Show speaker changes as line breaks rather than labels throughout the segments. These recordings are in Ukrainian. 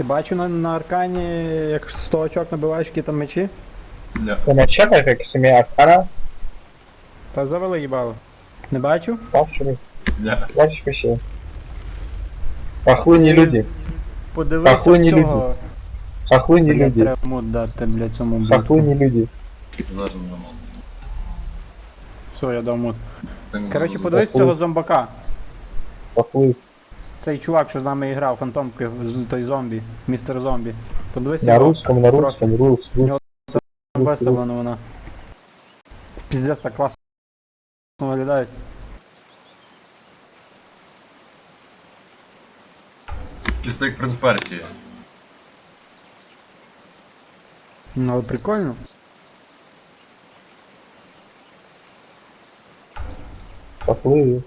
Ти бачив на, на аркані, як 100 очок набиваєш які там мечі?
Ля.
Ти не чекав, як сім'я Аркана?
Та завели їбало. Не бачив?
Бачиш,
Ля.
бачиш пиши. Пахлині люди.
Подивися
Ахуєнні
цього.
Хахлині
Блядь,
люди.
треба мод дати, блядь, цьому боту.
Хахлині люди.
Зараз.
Все, я дав мод.
Це не
Коротше,
буде.
подивись цього зомбака.
Пахли.
Цей чувак, що з нами грав, фантомки, той зомбі, містер зомбі. Подивись
На русском, на русском, рус,
Нього
рус.
Виставлена вона. Піздець так класно виглядає.
Чисто як принц Персії.
Ну, але прикольно.
Пахли.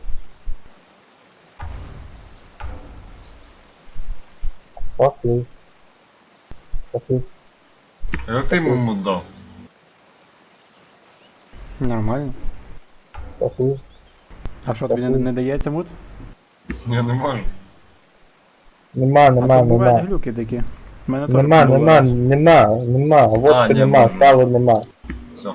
Пахли. Пахли.
А Як ти йому дав?
Нормально.
Пахли.
А що, тобі не, не дається мут?
Я не можу.
Нема,
А
нема,
тут бувають
нема.
глюки такі. В Мене теж
Нема,
було
нема,
раз.
нема, нема. Водки нема,
можна.
сала нема.
Все.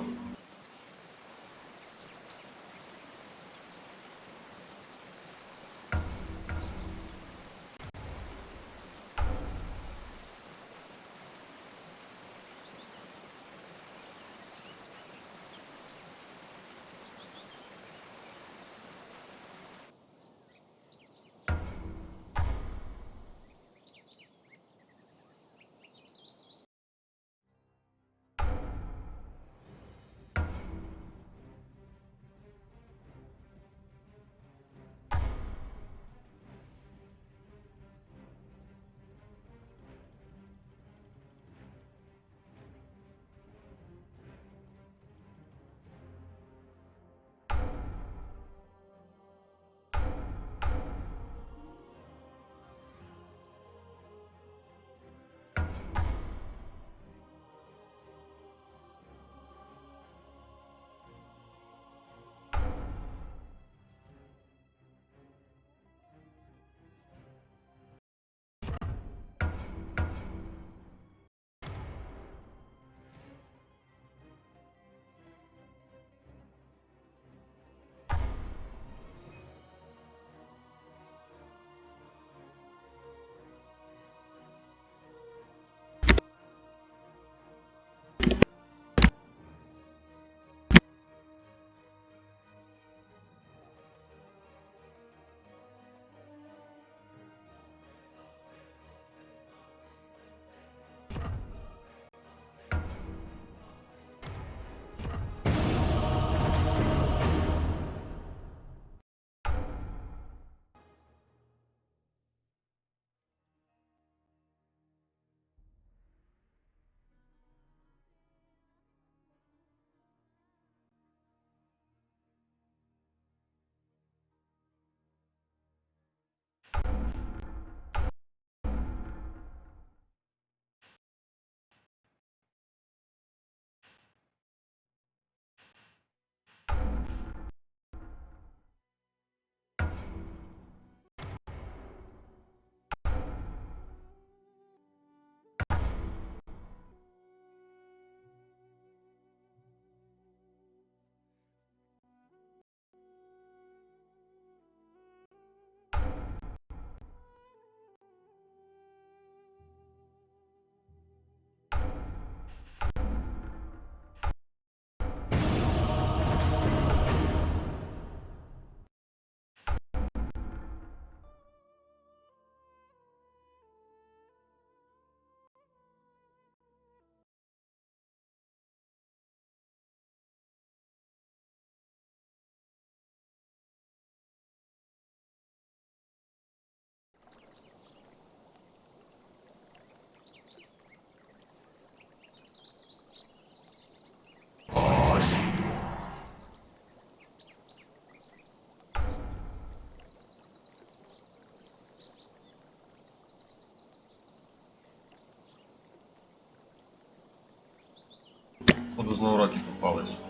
Знову раки попались.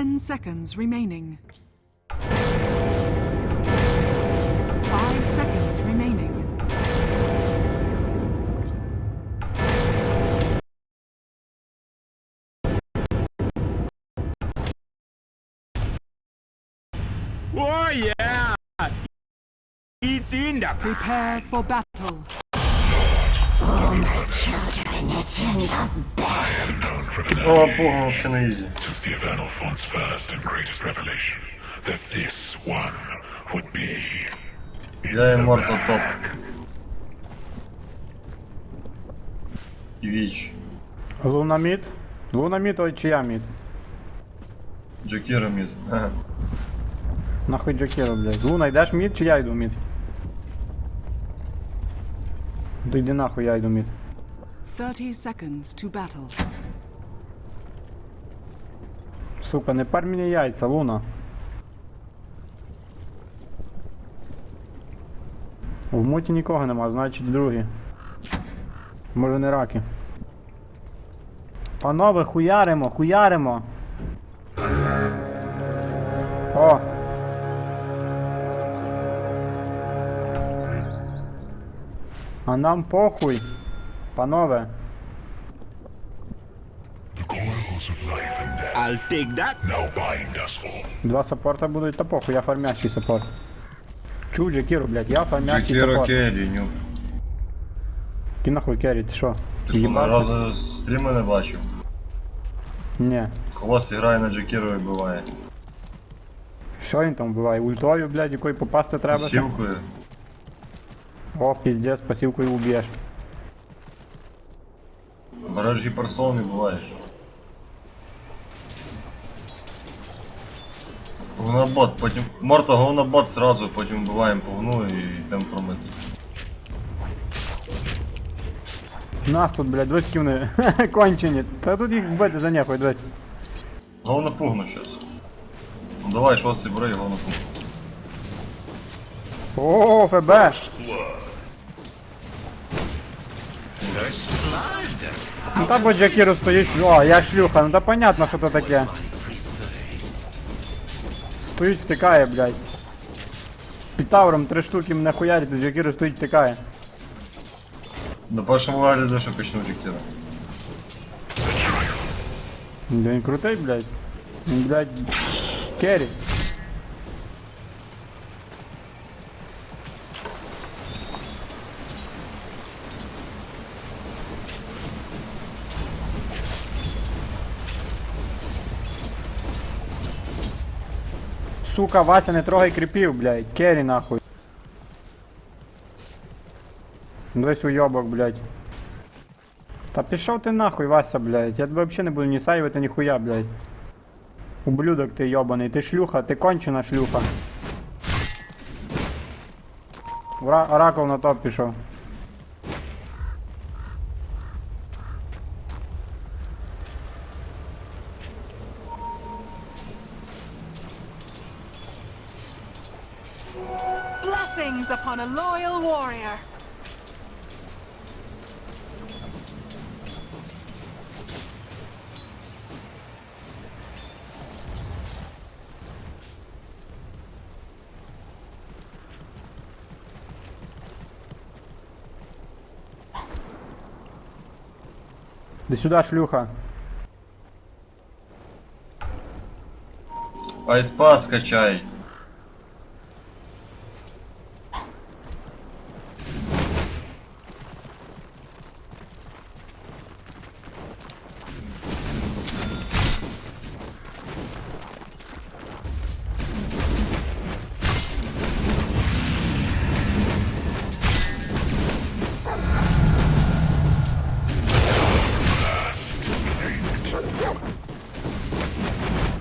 10 seconds remaining. 5 seconds remaining.
Oh yeah! It's in the
Prepare for battle.
О, пугано вообще на ізі.
Since the Avernal Font's first and greatest revelation, that this one would be
Я Immortal топ. І віч.
Луна мід? Луна мід, ой, чия мід?
Джокіра мід. Ага.
Нахуй Джокіро, блядь. Луна, йдеш мід чи я йду мід? То йди нахуй, я йду мід.
30 seconds to battle.
Сука, не пар мені яйця, Луна. В муті нікого нема, значить другі. Може не раки. Панове, хуяримо, хуяримо. О! А нам похуй. Панове.
I'll take that.
Now bind us all.
Два саппорта будуть, та похуй, я фармящий саппорт. Чу, Джекіру, блядь, я фармящий
Джокіра
саппорт.
Керрі, ню.
Ки нахуй керрі, ти що?
Ти що,
Їбався?
разу стріми не бачив?
Ні.
Хвост грає на Джокіру і буває.
Що він там вбиває? Ультою, блядь, якої попасти треба?
Сівкою.
О, піздець, пасівкою уб'єш.
Береш гіперслон і буваєш. Говнобот, потім. Морто говнобот зразу, потім вбиваємо повну і йдемо промити.
Нас тут, блядь, які вони кончені. Та тут їх вбити за нехуй, дивись.
Головне пугну щас. Ну давай, шостий бери, головне пугну.
О, ФБ! Ну та бо Джакіру стоїть, о, я шлюха, ну та понятно, що то таке. Стоїть, втикає, блядь. Під тауром три штуки мене хуярить, Джакіру стоїть, втикає.
На першому лагері де що качнув
Да він крутий, блядь. Він, блядь, керрі. Сука, Вася, не трогай кріпів, блядь. Керрі нахуй. Дивись уйобок, блядь. Та пішов ти нахуй, Вася, блядь. Я тебе взагалі не буду ні сайвити, ні хуя, блядь. Ублюдок ти йобаний, ти шлюха, ти кончена шлюха. Ора- Оракул на топ пішов.
Blessings upon a loyal warrior.
Де сюди, шлюха.
Айспа скачай.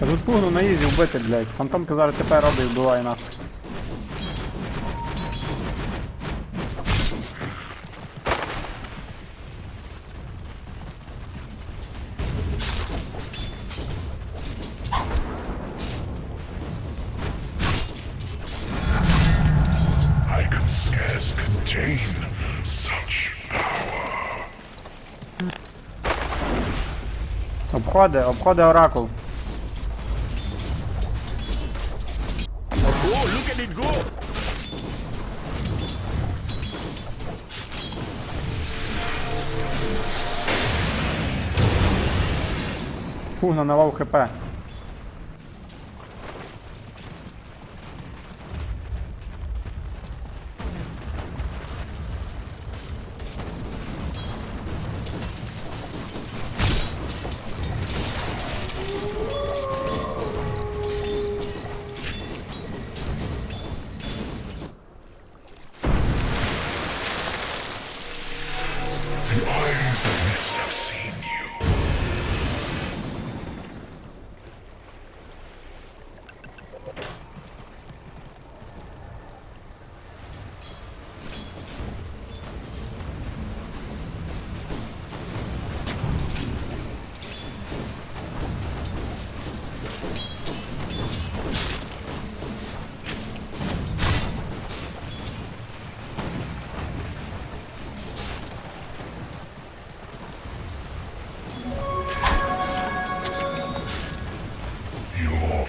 Та тут пугну на ізі вбити, блядь. Фантомка зараз тепер робить і вбиває нас. Обходи, обходи оракул. Пугна на лов хп.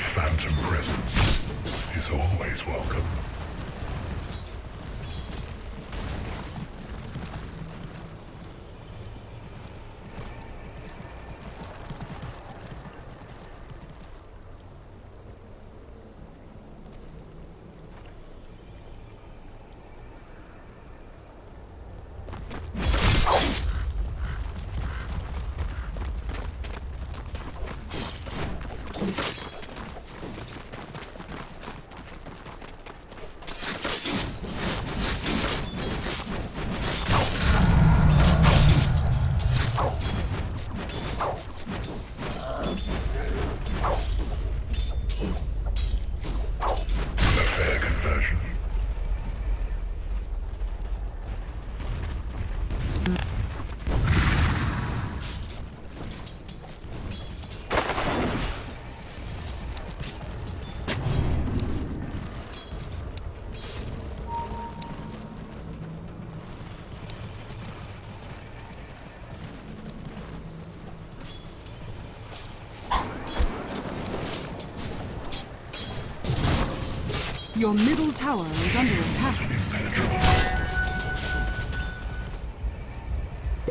Phantom presence is always welcome. A
Your middle tower is under attack.